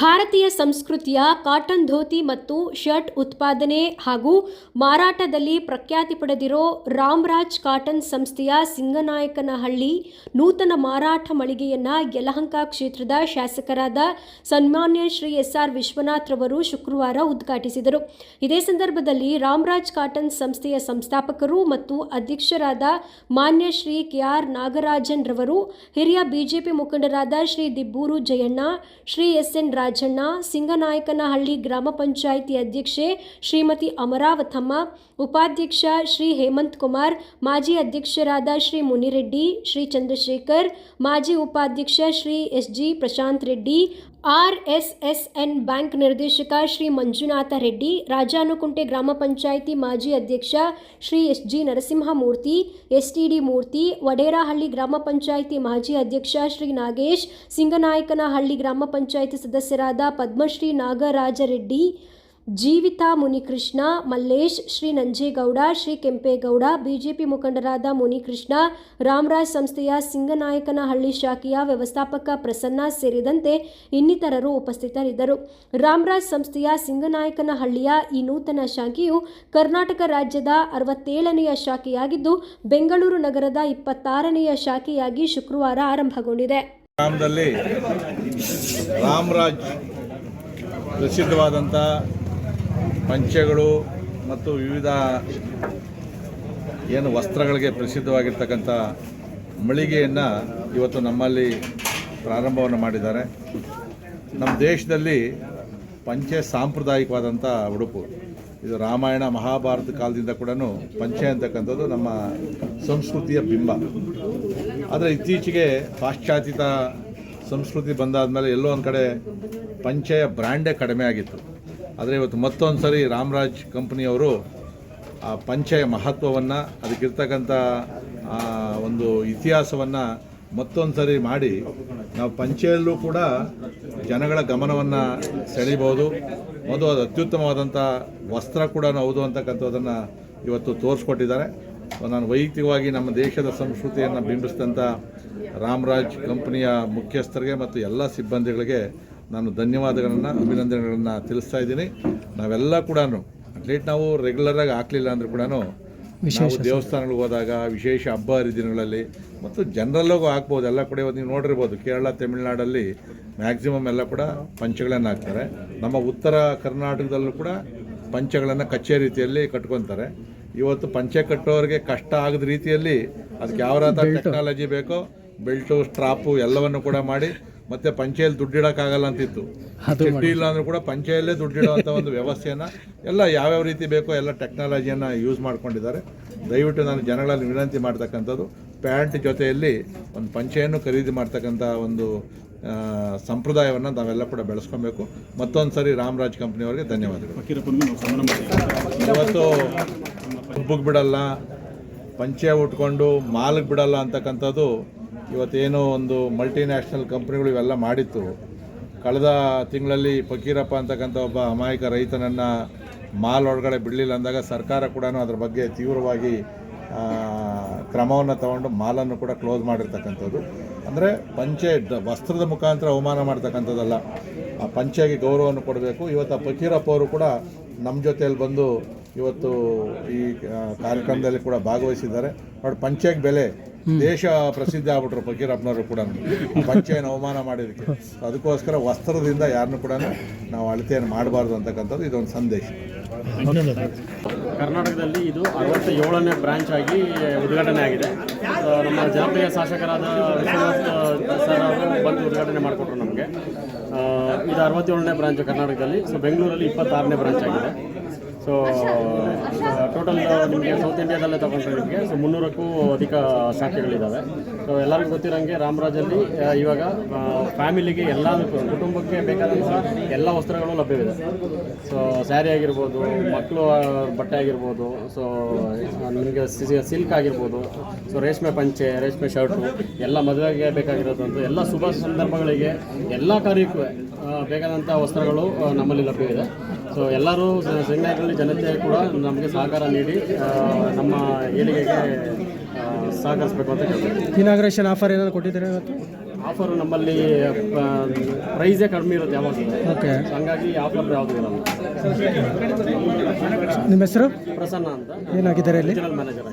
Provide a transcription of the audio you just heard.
ಭಾರತೀಯ ಸಂಸ್ಕೃತಿಯ ಕಾಟನ್ ಧೋತಿ ಮತ್ತು ಶರ್ಟ್ ಉತ್ಪಾದನೆ ಹಾಗೂ ಮಾರಾಟದಲ್ಲಿ ಪ್ರಖ್ಯಾತಿ ಪಡೆದಿರೋ ರಾಮ್ರಾಜ್ ಕಾಟನ್ ಸಂಸ್ಥೆಯ ಸಿಂಗನಾಯಕನಹಳ್ಳಿ ನೂತನ ಮಾರಾಟ ಮಳಿಗೆಯನ್ನು ಯಲಹಂಕ ಕ್ಷೇತ್ರದ ಶಾಸಕರಾದ ಸನ್ಮಾನ್ಯ ಶ್ರೀ ಎಸ್ ಆರ್ ವಿಶ್ವನಾಥ್ ರವರು ಶುಕ್ರವಾರ ಉದ್ಘಾಟಿಸಿದರು. ಇದೇ ಸಂದರ್ಭದಲ್ಲಿ ರಾಮ್ರಾಜ್ ಕಾಟನ್ ಸಂಸ್ಥೆಯ ಸಂಸ್ಥಾಪಕರು ಮತ್ತು ಅಧ್ಯಕ್ಷರಾದ ಮಾನ್ಯ ಶ್ರೀ ಕೆ ಆರ್ ನಾಗರಾಜನ್ ರವರು, ಹಿರಿಯ ಬಿಜೆಪಿ ಮುಖಂಡರಾದ ಶ್ರೀ ದಿಬ್ಬೂರು ಜಯಣ್ಣ, ಶ್ರೀ ಎಸ್ ಎನ್ ರಾಜಣ್ಣ ಸಿಂಗನಾಯಕನಹಳ್ಳಿ ಗ್ರಾಮ ಪಂಚಾಯಿತಿ ಅಧ್ಯಕ್ಷೆ ಶ್ರೀಮತಿ ಅಮರಾವತಮ್ಮ, ಉಪಾಧ್ಯಕ್ಷ ಶ್ರೀ ಹೇಮಂತ್ ಕುಮಾರ್, ಮಾಜಿ ಅಧ್ಯಕ್ಷರಾದ ಶ್ರೀ ಮುನಿರೆಡ್ಡಿ, ಶ್ರೀ ಚಂದ್ರಶೇಖರ್, ಮಾಜಿ ಉಪಾಧ್ಯಕ್ಷ Shri S G Prashanth Reddy RSSN bank ನಿರ್ದೇಶಕ ಶ್ರೀ ಮಂಜುನಾಥ ರೆಡ್ಡಿ, ರಾಜಾನುಕುಂಟೆ ಗ್ರಾಮ ಪಂಚಾಯಿತಿ ಮಾಜಿ ಅಧ್ಯಕ್ಷ Shri S G Narasimhamurthy, STD Murthy, Vaderahalli ಗ್ರಾಮ ಪಂಚಾಯಿತಿ ಮಾಜಿ ಅಧ್ಯಕ್ಷ ಶ್ರೀ ನಾಗೇಶ್, ಸಿಂಗನಾಯಕನಹಳ್ಳಿ ಗ್ರಾಮ ಪಂಚಾಯಿತಿ ಸದಸ್ಯರಾದ ಪದ್ಮಶ್ರೀ ನಾಗರಾಜ ರೆಡ್ಡಿ ಜೀವಿತಾ ಮುನಿಕೃಷ್ಣ, ಮಲ್ಲೇಶ್ ಶ್ರೀ ನಂಜೇಗೌಡ, ಶ್ರೀ ಕೆಂಪೇಗೌಡ, ಬಿಜೆಪಿ ಮುಖಂಡರಾದ ಮುನಿಕೃಷ್ಣ, ರಾಮರಾಜ್ ಸಂಸ್ಥೆಯ ಸಿಂಗನಾಯಕನಹಳ್ಳಿ ಶಾಖೆಯ ವ್ಯವಸ್ಥಾಪಕ ಪ್ರಸನ್ನ ಸೇರಿದಂತೆ ಇನ್ನಿತರರು ಉಪಸ್ಥಿತರಿದ್ದರು. ರಾಮರಾಜ್ ಸಂಸ್ಥೆಯ ಸಿಂಗನಾಯಕನಹಳ್ಳಿಯ ಈ ನೂತನ ಶಾಖೆಯು ಕರ್ನಾಟಕ ರಾಜ್ಯದ ಅರವತ್ತೇಳನೆಯ ಶಾಖೆಯಾಗಿದ್ದು, ಬೆಂಗಳೂರು ನಗರದ ಇಪ್ಪತ್ತಾರನೆಯ ಶಾಖೆಯಾಗಿ ಶುಕ್ರವಾರ ಆರಂಭಗೊಂಡಿದೆ. ರಾಮರಾಜ್ ಪ್ರಸಿದ್ಧವಾದಂಥ ಪಂಚೆಗಳು ಮತ್ತು ವಿವಿಧ ಏನು ವಸ್ತ್ರಗಳಿಗೆ ಪ್ರಸಿದ್ಧವಾಗಿರ್ತಕ್ಕಂಥ ಮಳಿಗೆಯನ್ನು ಇವತ್ತು ನಮ್ಮಲ್ಲಿ ಪ್ರಾರಂಭವನ್ನು ಮಾಡಿದ್ದಾರೆ. ನಮ್ಮ ದೇಶದಲ್ಲಿ ಪಂಚೆ ಸಾಂಪ್ರದಾಯಿಕವಾದಂಥ ಉಡುಪು. ಇದು ರಾಮಾಯಣ ಮಹಾಭಾರತ ಕಾಲದಿಂದ ಕೂಡ ಪಂಚೆ ಅಂತಕ್ಕಂಥದ್ದು ನಮ್ಮ ಸಂಸ್ಕೃತಿಯ ಬಿಂಬ. ಆದರೆ ಇತ್ತೀಚೆಗೆ ಪಾಶ್ಚಾತ್ಯತ ಸಂಸ್ಕೃತಿ ಬಂದಾದ ಮೇಲೆ ಎಲ್ಲೋ ಒಂದು ಕಡೆ ಪಂಚೆಯ ಬ್ರ್ಯಾಂಡೇ ಕಡಿಮೆ ಆಗಿತ್ತು. ಆದರೆ ಇವತ್ತು ಮತ್ತೊಂದು ಸರಿ ರಾಮರಾಜ್ ಕಂಪ್ನಿಯವರು ಆ ಪಂಚೆಯ ಮಹತ್ವವನ್ನು ಅದಕ್ಕಿರ್ತಕ್ಕಂಥ ಒಂದು ಇತಿಹಾಸವನ್ನು ಮತ್ತೊಂದು ಸರಿ ಮಾಡಿ ನಾವು ಪಂಚೆಯಲ್ಲೂ ಕೂಡ ಜನಗಳ ಗಮನವನ್ನು ಸೆಳೀಬೋದು ಮತ್ತು ಅದು ಅತ್ಯುತ್ತಮವಾದಂಥ ವಸ್ತ್ರ ಕೂಡ ಹೌದು ಅಂತಕ್ಕಂಥದ್ದನ್ನು ಇವತ್ತು ತೋರಿಸ್ಕೊಟ್ಟಿದ್ದಾರೆ. ನಾನು ವೈಯಕ್ತಿಕವಾಗಿ ನಮ್ಮ ದೇಶದ ಸಂಸ್ಕೃತಿಯನ್ನು ಬಿಂಬಿಸಿದಂಥ ರಾಮರಾಜ್ ಕಂಪ್ನಿಯ ಮುಖ್ಯಸ್ಥರಿಗೆ ಮತ್ತು ಎಲ್ಲ ಸಿಬ್ಬಂದಿಗಳಿಗೆ ನಾನು ಧನ್ಯವಾದಗಳನ್ನು ಅಭಿನಂದನೆಗಳನ್ನು ತಿಳಿಸ್ತಾ ಇದ್ದೀನಿ. ನಾವೆಲ್ಲ ಕೂಡ ಅಟ್ಲೀಸ್ಟ್ ನಾವು ರೆಗ್ಯುಲರಾಗಿ ಹಾಕಲಿಲ್ಲ ಅಂದರೂ ಕೂಡ ವಿಶೇಷ ದೇವಸ್ಥಾನಗಳಿಗೆ ಹೋದಾಗ ವಿಶೇಷ ಹಬ್ಬ ಹರಿದಿನಗಳಲ್ಲಿ ಮತ್ತು ಜನರಲ್ಲಾಗೂ ಹಾಕ್ಬೋದು. ಎಲ್ಲ ಕೂಡ ಇವತ್ತು ನೀವು ನೋಡಿರ್ಬೋದು ಕೇರಳ ತಮಿಳುನಾಡಲ್ಲಿ ಮ್ಯಾಕ್ಸಿಮಮ್ ಎಲ್ಲ ಕೂಡ ಪಂಚಗಳನ್ನು ಹಾಕ್ತಾರೆ. ನಮ್ಮ ಉತ್ತರ ಕರ್ನಾಟಕದಲ್ಲೂ ಕೂಡ ಪಂಚಗಳನ್ನು ಕಚ್ಚೆ ರೀತಿಯಲ್ಲಿ ಕಟ್ಕೊತಾರೆ. ಇವತ್ತು ಪಂಚೆ ಕಟ್ಟೋರಿಗೆ ಕಷ್ಟ ಆಗದ ರೀತಿಯಲ್ಲಿ ಅದಕ್ಕೆ ಯಾವ ಟೆಕ್ನಾಲಜಿ ಬೇಕೋ ಬೆಲ್ಟು ಸ್ಟ್ರಾಪು ಎಲ್ಲವನ್ನು ಕೂಡ ಮಾಡಿ ಮತ್ತೆ ಪಂಚೆಯಲ್ಲಿ ದುಡ್ಡಿಡೋಕ್ಕಾಗಲ್ಲ ಅಂತಿತ್ತು. ಚಡ್ಡಿ ಇಲ್ಲ ಅಂದ್ರೂ ಕೂಡ ಪಂಚಾಯಲ್ಲೇ ದುಡ್ಡಿಡುವಂಥ ಒಂದು ವ್ಯವಸ್ಥೆಯನ್ನ ಎಲ್ಲ ಯಾವ್ಯಾವ ರೀತಿ ಬೇಕೋ ಎಲ್ಲ ಟೆಕ್ನಾಲಜಿಯನ್ನು ಯೂಸ್ ಮಾಡ್ಕೊಂಡಿದ್ದಾರೆ. ದಯವಿಟ್ಟು ನಾನು ಜನಗಳಲ್ಲಿ ವಿನಂತಿ ಮಾಡ್ತಕ್ಕಂಥದ್ದು ಪ್ಯಾಂಟ್ ಜೊತೆಯಲ್ಲಿ ಒಂದು ಪಂಚೆಯನ್ನು ಖರೀದಿ ಮಾಡ್ತಕ್ಕಂಥ ಒಂದು ಸಂಪ್ರದಾಯವನ್ನು ನಾವೆಲ್ಲ ಕೂಡ ಬೆಳೆಸ್ಕೊಬೇಕು. ಮತ್ತೊಂದು ಸರಿ ರಾಮರಾಜ್ ಕಂಪ್ನಿಯವರಿಗೆ ಧನ್ಯವಾದಗಳು. ಇವತ್ತು ಹಬ್ಬಕ್ಕೆ ಬಿಡಲ್ಲ ಪಂಚೆ ಉಟ್ಕೊಂಡು ಮಾಲ್ಗೆ ಬಿಡಲ್ಲ ಅಂತಕ್ಕಂಥದ್ದು ಇವತ್ತೇನೋ ಒಂದು ಮಲ್ಟಿನ್ಯಾಷನಲ್ ಕಂಪ್ನಿಗಳು ಇವೆಲ್ಲ ಮಾಡಿತ್ತು. ಕಳೆದ ತಿಂಗಳಲ್ಲಿ ಫಕೀರಪ್ಪ ಅಂತಕ್ಕಂಥ ಒಬ್ಬ ಅಮಾಯಕ ರೈತನನ್ನು ಮಾಲ್ ಒಳಗಡೆ ಬಿಡಲಿಲ್ಲ ಅಂದಾಗ ಸರ್ಕಾರ ಕೂಡ ಅದ್ರ ಬಗ್ಗೆ ತೀವ್ರವಾಗಿ ಕ್ರಮವನ್ನು ತಗೊಂಡು ಮಾಲನ್ನು ಕೂಡ ಕ್ಲೋಸ್ ಮಾಡಿರ್ತಕ್ಕಂಥದ್ದು. ಅಂದರೆ ಪಂಚೆ ವಸ್ತ್ರದ ಮುಖಾಂತರ ಅವಮಾನ ಮಾಡ್ತಕ್ಕಂಥದ್ದಲ್ಲ. ಆ ಪಂಚೆಗೆ ಗೌರವವನ್ನು ಕೊಡಬೇಕು. ಇವತ್ತು ಆ ಫಕೀರಪ್ಪ ಅವರು ಕೂಡ ನಮ್ಮ ಜೊತೆಯಲ್ಲಿ ಬಂದು ಇವತ್ತು ಈ ಕಾರ್ಯಕ್ರಮದಲ್ಲಿ ಕೂಡ ಭಾಗವಹಿಸಿದ್ದಾರೆ. ನೋಡಿ ಪಂಚೆಗೆ ಬೆಲೆ ದೇಶ ಪ್ರಸಿದ್ಧ ಆಗ್ಬಿಟ್ರು ಫಕೀರಪ್ಪನವರು ಕೂಡ. ಪಂಚೆಯನ್ನು ಅವಮಾನ ಮಾಡಿದ್ದಕ್ಕೆ. ಅದಕ್ಕೋಸ್ಕರ ವಸ್ತ್ರದಿಂದ ಯಾರನ್ನು ಕೂಡ ನಾವು ಅಳತೆಯನ್ನು ಮಾಡಬಾರ್ದು ಅಂತಕ್ಕಂಥದ್ದು ಇದೊಂದು ಸಂದೇಶ. ಕರ್ನಾಟಕದಲ್ಲಿ ಇದು ಅರವತ್ತ ಏಳನೇ ಬ್ರಾಂಚ್ ಆಗಿ ಉದ್ಘಾಟನೆ ಆಗಿದೆ. ನಮ್ಮ ಜನಪ್ರಿಯ ಶಾಸಕರಾದ ವಿಶ್ವನಾಥ್ ಸರ್ ಅವರು ಬಂದು ಉದ್ಘಾಟನೆ ಮಾಡಿಕೊಟ್ರು ನಮಗೆ. ಇದು ಅರವತ್ತೇಳನೇ ಬ್ರಾಂಚ್ ಕರ್ನಾಟಕದಲ್ಲಿ. ಸೊ ಬೆಂಗಳೂರಲ್ಲಿ ಇಪ್ಪತ್ತಾರನೇ ಬ್ರಾಂಚ್ ಆಗಿದೆ. ಸೊ ಟೋಟಲ್ ನಿಮಗೆ ಸೌತ್ ಇಂಡಿಯಾದಲ್ಲೇ ತಗೊಂಡ್ರೆ ನಿಮಗೆ ಸೊ ಮುನ್ನೂರಕ್ಕೂ ಅಧಿಕ ಶಾಖೆಗಳಿದ್ದಾವೆ ಸೊ ಎಲ್ಲರಿಗೂ ಗೊತ್ತಿರೋಂಗೆ ರಾಮರಾಜಲ್ಲಿ ಇವಾಗ ಫ್ಯಾಮಿಲಿಗೆ ಎಲ್ಲ ಕುಟುಂಬಕ್ಕೆ ಬೇಕಾದಂಥ ಎಲ್ಲ ವಸ್ತ್ರಗಳು ಲಭ್ಯವಿದೆ. ಸೊ ಸ್ಯಾರಿ ಆಗಿರ್ಬೋದು ಮಕ್ಕಳು ಬಟ್ಟೆ ಆಗಿರ್ಬೋದು ಸೊ ನಿಮಗೆ ಸಿಲ್ಕ್ ಆಗಿರ್ಬೋದು ಸೊ ರೇಷ್ಮೆ ಪಂಚೆ ರೇಷ್ಮೆ ಶರ್ಟು ಎಲ್ಲ ಮದುವೆಗೆ ಬೇಕಾಗಿರೋದಂತ ಎಲ್ಲ ಶುಭ ಸಂದರ್ಭಗಳಿಗೆ ಎಲ್ಲ ಕಾರ್ಯಕ್ಕೂ ಬೇಕಾದಂಥ ವಸ್ತ್ರಗಳು ನಮ್ಮಲ್ಲಿ ಲಭ್ಯವಿದೆ. ಸೊ ಎಲ್ಲರೂ ಸೆಮಿನಾರ್ಗಳಲ್ಲಿ ಜನತೆ ಕೂಡ ನಮಗೆ ಸಹಕಾರ ನೀಡಿ ನಮ್ಮ ಏಳಿಗೆಗೆ ಸಹಕರಿಸಬೇಕು ಅಂತ ಹೇಳ್ತೀವಿ ಇನಾಗ್ರೇಷನ್ ಆಫರ್ ಏನಾದರೂ ಕೊಟ್ಟಿದ್ದೀರಾ ಇವತ್ತು? ಆಫರ್ ನಮ್ಮಲ್ಲಿ ಪ್ರೈಸೇ ಕಡಿಮೆ ಇರುತ್ತೆ ಯಾವಾಗ ಓಕೆ. ಹಂಗಾಗಿ ಆಫರ್ ಯಾವುದು ಇರಲ್ಲ. ನಿಮ್ಮ ಹೆಸರು? ಪ್ರಸನ್ನ ಅಂತ. ಏನಾಗಿದ್ದಾರೆ ಇಲ್ಲಿ? ಮ್ಯಾನೇಜರ್